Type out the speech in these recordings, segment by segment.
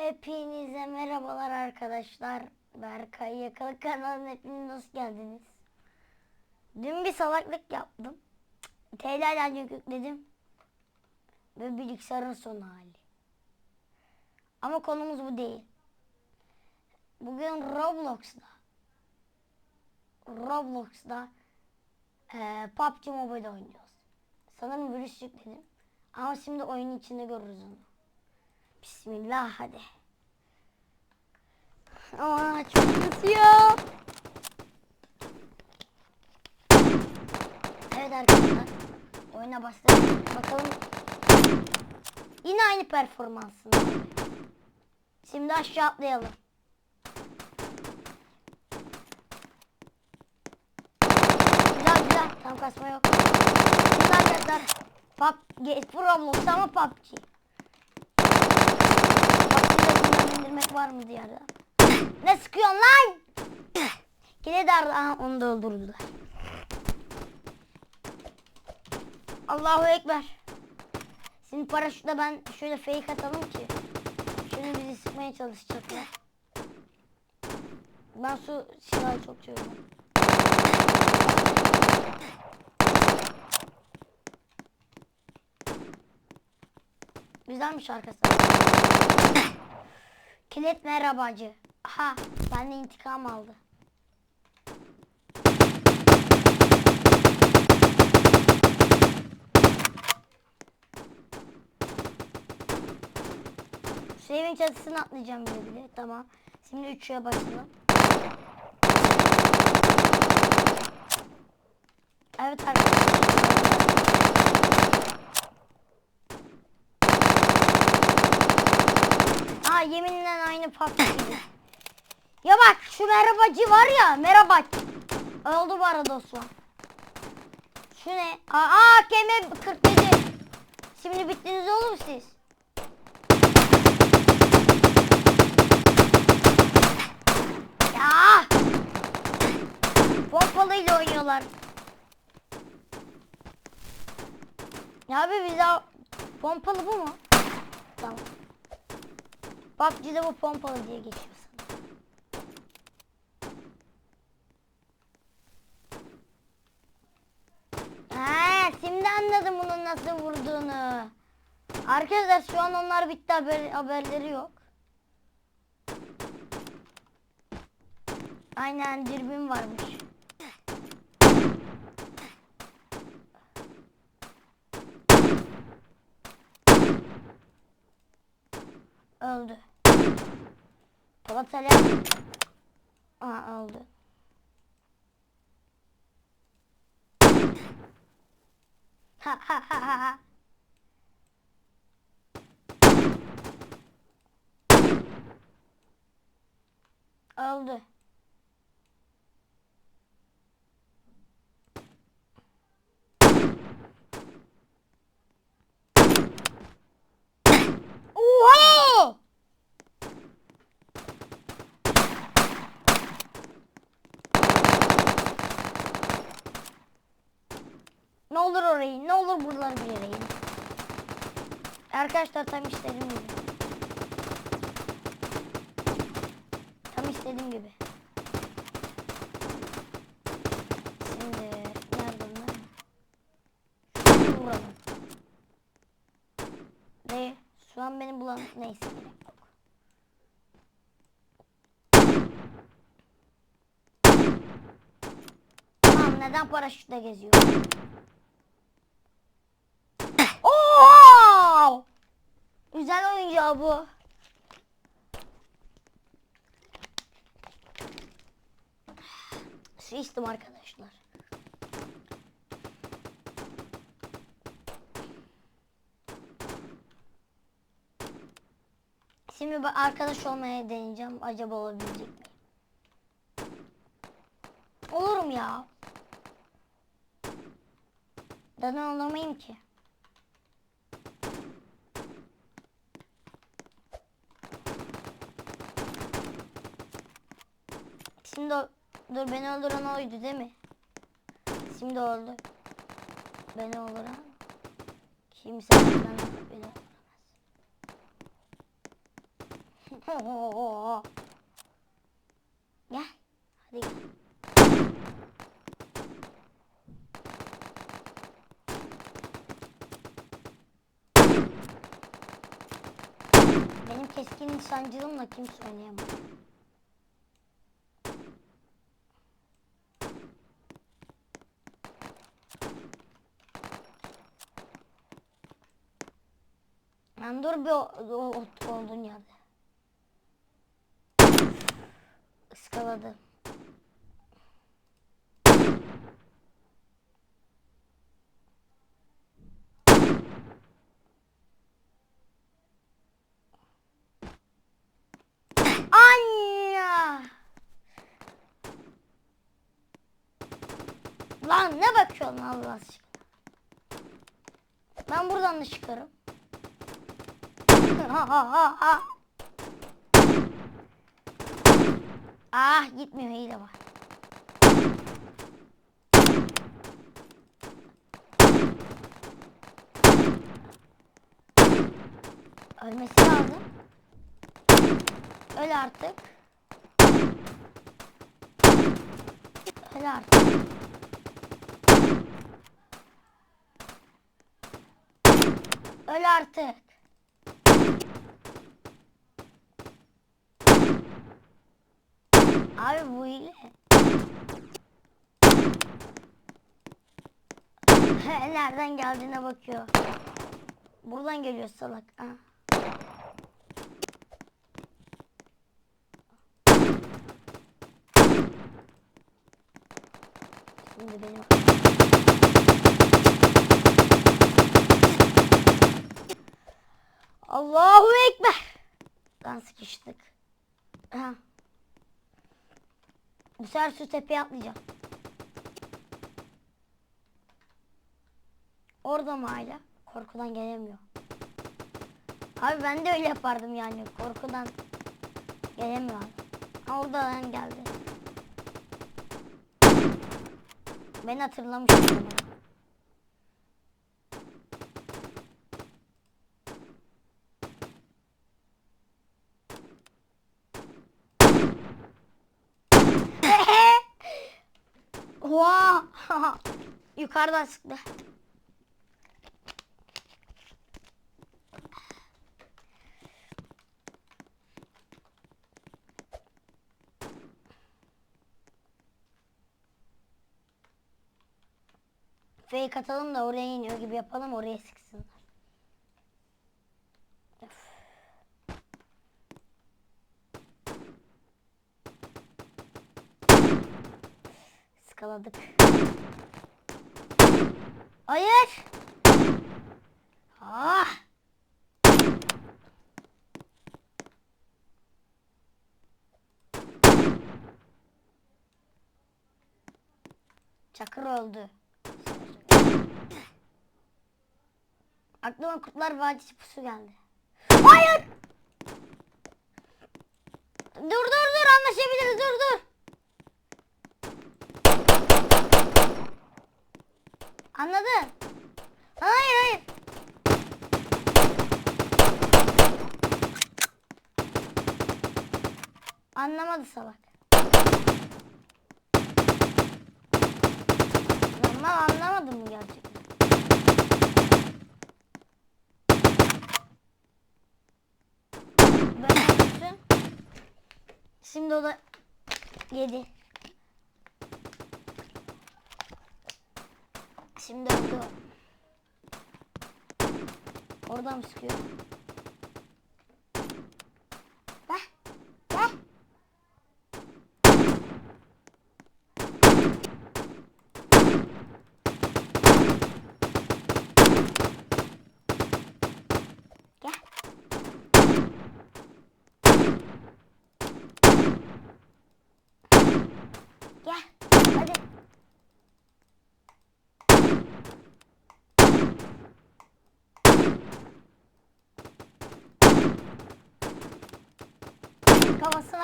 Hepinize merhabalar arkadaşlar. Berkay Yakalı kanalına hepiniz hoş geldiniz. Dün bir salaklık yaptım. TL'den yükledim. Ve bilgisayarın son hali. Ama konumuz bu değil. Bugün Roblox'da Roblox'da eee PUBG Mobile oynuyoruz. Sanırım virüs yükledim. Ama şimdi oyunun içinde görürüz onu. Bismillah hadi. Aa çok kısıyor. Evet arkadaşlar. Oyuna başladık. Bakalım. Yine aynı performansın. Şimdi aşağı atlayalım. Güzel güzel. Tam kasma yok. Şimdi arkadaşlar. PUBG. Roblox ama PUBG. İndirmek var mı diye arada. Ne sıkıyorsun lan? Kile dardı. Aha onu da öldürdüler. Allahu Ekber. Şimdi paraşütle ben şöyle fake atalım ki. Şunu bizi sıkmaya çalışacaklar. Ben su silahı çok seviyorum. Güzelmiş arkadaşlar. Kilit merhabacı. Aha benden intikam aldı. Evin çatısını atlayacağım bile. Tamam. Şimdi 3'e başlayalım. Evet arkadaşlar. Yeminle aynı PUBG. Ya bak şu merhabacı var ya merhaba. Oldu bu arada Osman. Şu ne? Aa, aa KM 47. Şimdi bittiniz oğlum siz. Ya! Pompalıyla oynuyorlar. Ya abi bize pompalı bu mu? Tamam. PUBG'de bu pompalı diye geçiyor sana. Ha, şimdi anladım bunun nasıl vurduğunu. Arkadaşlar şu an onlar bitti haber, haberleri yok. Aynen dürbün varmış. Öldü. Polat Alem. Aa öldü. Ha ha ha ha ha. Öldü. Oha! Ne olur orayı, ne olur buraları bir. Arkadaşlar tam istediğim gibi. Tam istediğim gibi. Şimdi nerede? Şunu vuralım. Ne? Şu an beni bulan neyse. Tamam neden paraşütle geziyor? Oyuncağı bu. Su içtim arkadaşlar. Şimdi ben arkadaş olmaya deneyeceğim. Acaba olabilecek miyim? Olurum ya. Neden olamayayım ki? Şimdi dur beni öldüren oydu değil mi? Şimdi oldu. Beni öldüren kimse beni öldüremez. Gel. Hadi gel. Benim keskin nişancılığımla kimse oynayamaz. Dur bir o, o, o, olduğun yerde. Iskaladı. Anya! Lan ne bakıyorsun Allah aşkına? Ben buradan da çıkarım. Ah gitmiyor de var. Ölmesi lazım. Öl artık. Öl artık. Öl artık. Abi bu hile. Nereden geldiğine bakıyor. Buradan geliyor salak. Ha. Şimdi benim Allahu Ekber. Lan sıkıştık. Ha. Bu sefer şu tepeye atlayacağım. Orada mı hala? Korkudan gelemiyor. Abi ben de öyle yapardım yani. Korkudan gelemiyor. abi. Ha oradan geldi. Beni hatırlamış. o Oha! Yukarıdan sıktı. Fake atalım da oraya iniyor gibi yapalım oraya sıksınlar. Skaladık. Hayır. Ah. Çakır öldü. Aklıma Kurtlar Vadisi pusu geldi. Hayır. Dur dur dur anlaşabiliriz dur dur. Anladın? Hayır hayır. Anlamadı salak. Normal anlamadım mı gerçekten? Böyle. Şimdi o da yedi. Şimdi öldü o. Oradan mı sıkıyor?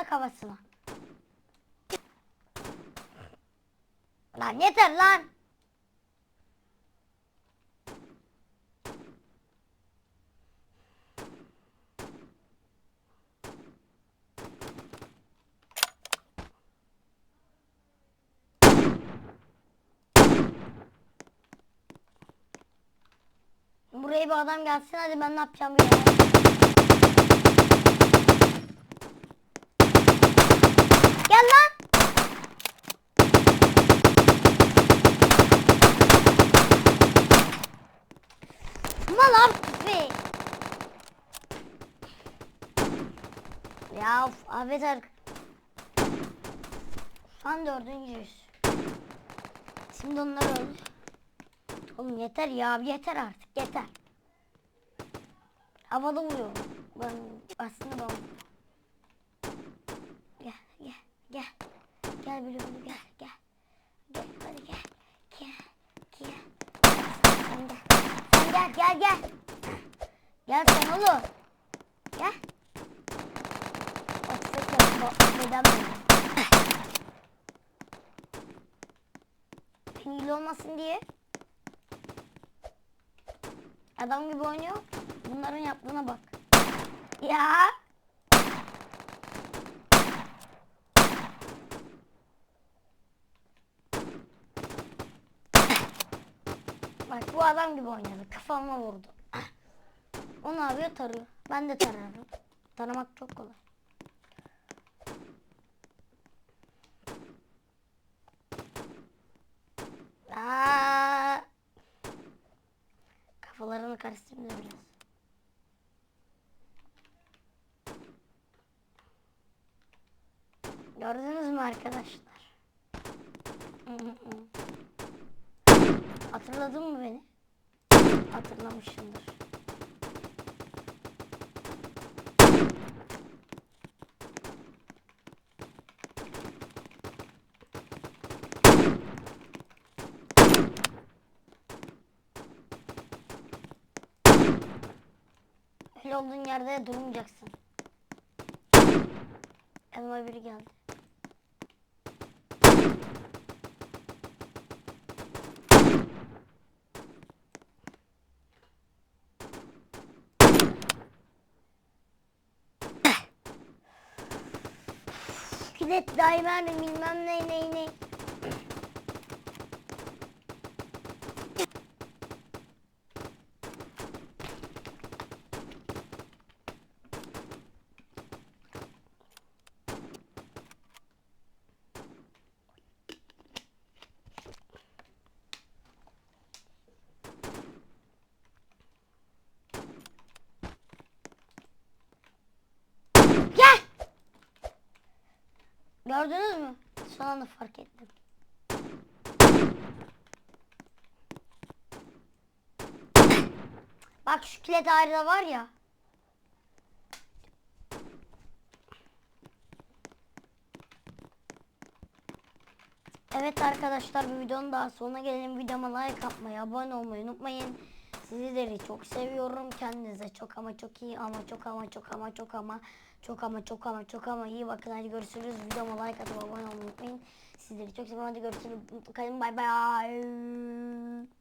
kafasına. Lan yeter lan. Buraya bir adam gelsin hadi ben ne yapacağım bilmiyorum. Ya of, Ahmet Ark. Şu an dördüncüyüz. Şimdi onlar öldü. Oğlum yeter ya yeter artık yeter. Havada vuruyor. Ben aslında ben. Gel gel gel. Gel böyle böyle gel gel. Gel hadi gel. Gel gel. Sen gel. Sen gel gel gel. Gel sen oğlum. Gel. Neden böyle. Olmasın diye. Adam gibi oynuyor. Bunların yaptığına bak. Ya. Bak bu adam gibi oynadı. Kafama vurdu. O ne yapıyor? Tarıyor. Ben de tararım. Taramak çok kolay. Aa! Kafalarını karıştırdım biraz. Gördünüz mü arkadaşlar? Hatırladın mı beni? Hatırlamışsındır. Öyle olduğun yerde durmayacaksın. Yanıma biri geldi. Kilit daimer bilmem ne ne ne. Gel. Gördünüz mü? Son anda fark ettim. Bak şu kilit ayrıda var ya. Evet arkadaşlar bir videonun daha sonuna gelelim. Videoma like atmayı, abone olmayı unutmayın. Sizleri çok seviyorum. Kendinize çok ama çok iyi ama çok ama çok ama çok ama çok ama çok ama çok ama iyi bakın. Hadi görüşürüz. Videoma like atıp abone olmayı unutmayın. Sizleri çok seviyorum. Hadi görüşürüz. Kalın bay bay.